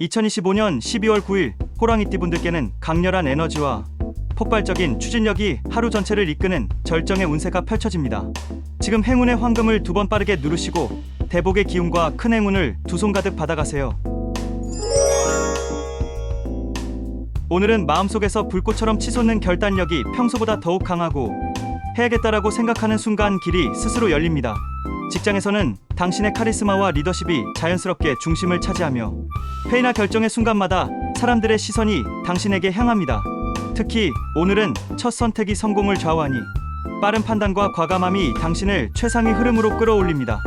2025년 12월 9일 호랑이띠 분들께는 강렬한 에너지와 폭발적인 추진력이 하루 전체를 이끄는 절정의 운세가 펼쳐집니다. 지금 행운의 황금을 두 번 빠르게 누르시고 대복의 기운과 큰 행운을 두 손 가득 받아가세요. 오늘은 마음속에서 불꽃처럼 치솟는 결단력이 평소보다 더욱 강하고 해야겠다라고 생각하는 순간 길이 스스로 열립니다. 직장에서는 당신의 카리스마와 리더십이 자연스럽게 중심을 차지하며 회의나 결정의 순간마다 사람들의 시선이 당신에게 향합니다. 특히 오늘은 첫 선택이 성공을 좌우하니 빠른 판단과 과감함이 당신을 최상의 흐름으로 끌어올립니다.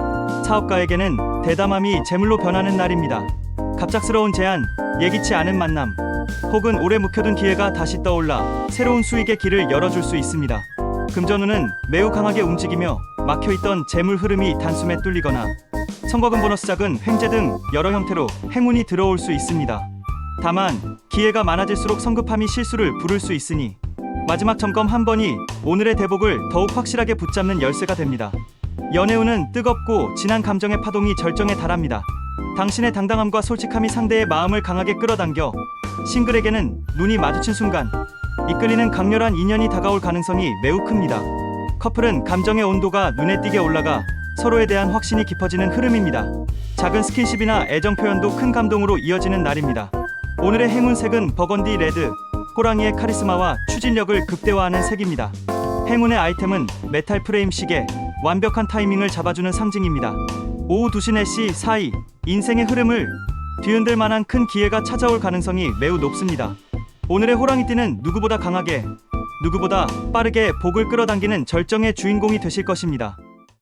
사업가에게는 대담함이 재물로 변하는 날입니다. 갑작스러운 제안, 예기치 않은 만남, 혹은 오래 묵혀둔 기회가 다시 떠올라 새로운 수익의 길을 열어줄 수 있습니다. 금전운은 매우 강하게 움직이며 막혀있던 재물 흐름이 단숨에 뚫리거나 선거금 보너스 작은 횡재 등 여러 형태로 행운이 들어올 수 있습니다. 다만 기회가 많아질수록 성급함이 실수를 부를 수 있으니 마지막 점검 한 번이 오늘의 대복을 더욱 확실하게 붙잡는 열쇠가 됩니다. 연애운은 뜨겁고 진한 감정의 파동이 절정에 달합니다. 당신의 당당함과 솔직함이 상대의 마음을 강하게 끌어당겨 싱글에게는 눈이 마주친 순간 이끌리는 강렬한 인연이 다가올 가능성이 매우 큽니다. 커플은 감정의 온도가 눈에 띄게 올라가 서로에 대한 확신이 깊어지는 흐름입니다. 작은 스킨십이나 애정 표현도 큰 감동으로 이어지는 날입니다. 오늘의 행운색은 버건디 레드, 호랑이의 카리스마와 추진력을 극대화하는 색입니다. 행운의 아이템은 메탈 프레임 시계, 완벽한 타이밍을 잡아주는 상징입니다. 오후 2시 4시 사이 인생의 흐름을 뒤흔들 만한 큰 기회가 찾아올 가능성이 매우 높습니다. 오늘의 호랑이띠는 누구보다 강하게, 누구보다 빠르게 복을 끌어당기는 절정의 주인공이 되실 것입니다.